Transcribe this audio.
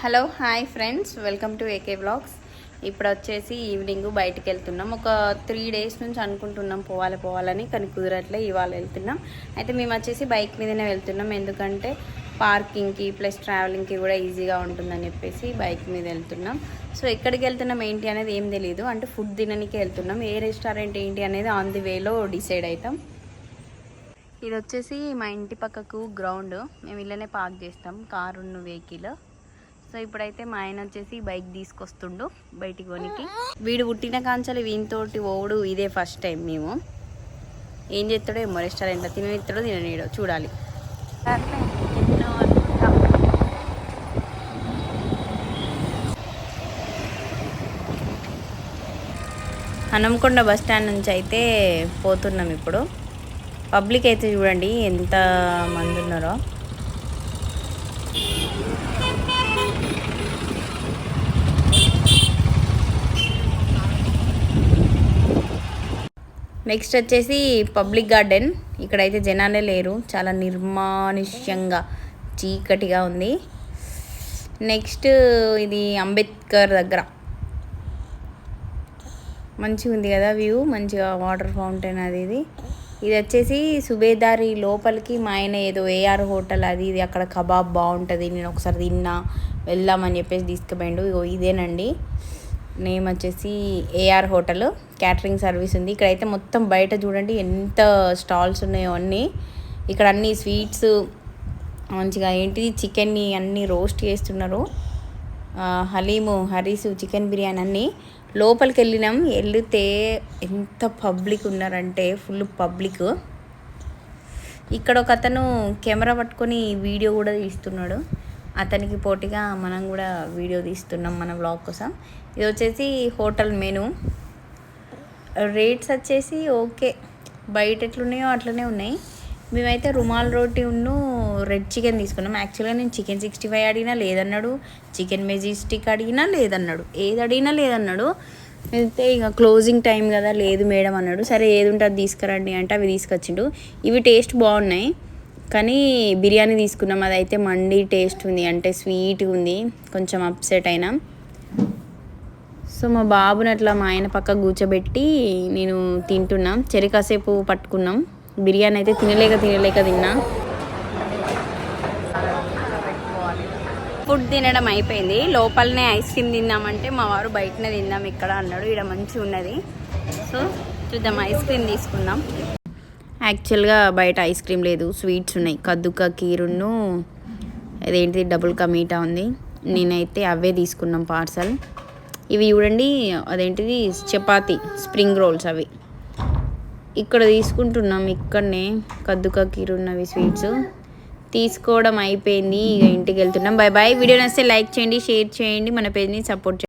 Hello hi friends. Welcome to AK blogs. ఇప్పుడు వచ్చేసి evening బయటికి వెళ్తున్నాం ఒక త్రీ డేస్ నుంచి అనుకుంటున్నాం పోవాలి పోవాలని కానీ కుదరట్లే ఇవాళ వెళ్తున్నాం. అయితే మేము వచ్చేసి బైక్ మీదనే వెళ్తున్నాం. ఎందుకంటే పార్కింగ్కి ప్లస్ ట్రావెలింగ్కి కూడా ఈజీగా ఉంటుందని చెప్పేసి బైక్ మీద వెళ్తున్నాం. సో ఎక్కడికి వెళ్తున్నాం ఏంటి అనేది ఏం తెలియదు అంటే ఫుడ్ తినడానికి వెళ్తున్నాం. ఏ రెస్టారెంట్ ఏంటి అనేది ఆన్ ది వేలో డిసైడ్ అవుతాం ఇది వచ్చేసి మా ఇంటి పక్కకు గ్రౌండ్. మేము ఇళ్ళనే పార్క్ చేస్తాం. కారు ఉన్న వెహికల్. సో ఇప్పుడైతే మా ఆయన వచ్చేసి బైక్ తీసుకొస్తుండు బయటికి కొనికి. వీడు పుట్టిన కాంచాలి వీనితోటి ఓడు ఇదే ఫస్ట్ టైం మేము. ఏం చేస్తాడో ఏమో రెస్టారెంట్లో తిననిస్తాడో తిననీడో చూడాలి. హనంకొండ బస్ స్టాండ్ నుంచి అయితే పోతున్నాం ఇప్పుడు. పబ్లిక్ అయితే చూడండి ఎంత మంది ఉన్నారో. నెక్స్ట్ వచ్చేసి పబ్లిక్ గార్డెన్ ఇక్కడైతే జనాలే లేరు. చాలా నిర్మానుష్యంగా చీకటిగా ఉంది. నెక్స్ట్ ఇది అంబేద్కర్ దగ్గర. మంచిగా ఉంది కదా వ్యూ మంచిగా వాటర్ ఫౌంటైన్ అది ఇది. ఇది వచ్చేసి సుబేదారి లోపలికి మా ఆయన ఏదో ఏఆర్ హోటల్ అది ఇది అక్కడ కబాబ్ బాగుంటుంది నేను ఒకసారి తిన్నా వెళ్దామని చెప్పేసి తీసుకుపోయిండు. ఇగో ఇదేనండి. నేమ్ వచ్చేసి ఏఆర్ హోటల్ క్యాటరింగ్ సర్వీస్ ఉంది. ఇక్కడైతే మొత్తం బయట చూడండి ఎంత స్టాల్స్ ఉన్నాయో అన్నీ. ఇక్కడ అన్ని స్వీట్స్ మంచిగా ఏంటిది చికెన్ని అన్నీ రోస్ట్ చేస్తున్నారు. హలీము హరీసు చికెన్ బిర్యానీ అన్నీ. లోపలికి వెళ్ళినాం వెళితే ఎంత పబ్లిక్ ఉన్నారంటే ఫుల్ పబ్లిక్. ఇక్కడ ఒక అతను కెమెరా పట్టుకొని వీడియో కూడా తీస్తున్నాడు. అతనికి పోటీగా మనం కూడా వీడియో తీస్తున్నాం మన బ్లాగ్ కోసం. ఇది వచ్చేసి హోటల్ మెనూ. రేట్స్ వచ్చేసి ఓకే. బయట ఎట్లున్నాయో అట్లనే ఉన్నాయి. మేమైతే రుమాల్ రోటీ ఉన్ను రెడ్ చికెన్ తీసుకున్నాం. యాక్చువల్గా నేను చికెన్ సిక్స్టీ ఫైవ్ అడిగినా లేదన్నాడు. చికెన్ మెజిస్టిక్ అడిగినా లేదన్నాడు. ఏది అడిగినా లేదన్నాడు. అయితే ఇక క్లోజింగ్ టైం కదా లేదు మేడం అన్నాడు. సరే ఏది ఉంటే అది తీసుకురండి అంటే అవి తీసుకొచ్చిండు. ఇవి టేస్ట్ బాగున్నాయి. కానీ బిర్యానీ తీసుకున్నాం. అదైతే మండి టేస్ట్ ఉంది. అంటే స్వీట్ ఉంది. కొంచెం అప్సెట్ అయినా. సో మా బాబుని అట్లా మా ఆయన పక్క కూర్చోబెట్టి నేను తింటున్నాం. చెరి కాసేపు పట్టుకున్నాం. బిర్యానీ అయితే తినలేక తినలేక తిన్నా. ఫుడ్ తినడం అయిపోయింది. లోపలనే ఐస్ క్రీమ్ తిందామంటే మా వారు బయటనే తిందాం ఇక్కడ అన్నాడు. ఇక్కడ మంచిగా ఉన్నది సో చూద్దాం. ఐస్ క్రీమ్ తీసుకుందాం. యాక్చువల్గా బయట ఐస్ క్రీమ్ లేదు స్వీట్స్ ఉన్నాయి. కద్దుక కీరును అదేంటిది డబుల్ కా ఉంది. నేనైతే అవే తీసుకున్నాం పార్సల్. ఇవి చూడండి అదేంటిది చపాతి స్ప్రింగ్ రోల్స్ అవి. ఇక్కడ తీసుకుంటున్నాం ఇక్కడనే కద్దుక కీరున్నవి స్వీట్స్. తీసుకోవడం అయిపోయింది ఇక ఇంటికి వెళ్తున్నాం. బాయ్ బాయ్ వీడియో నచ్చితే లైక్ చేయండి షేర్ చేయండి మన పేజ్ని సపోర్ట్ చేయండి.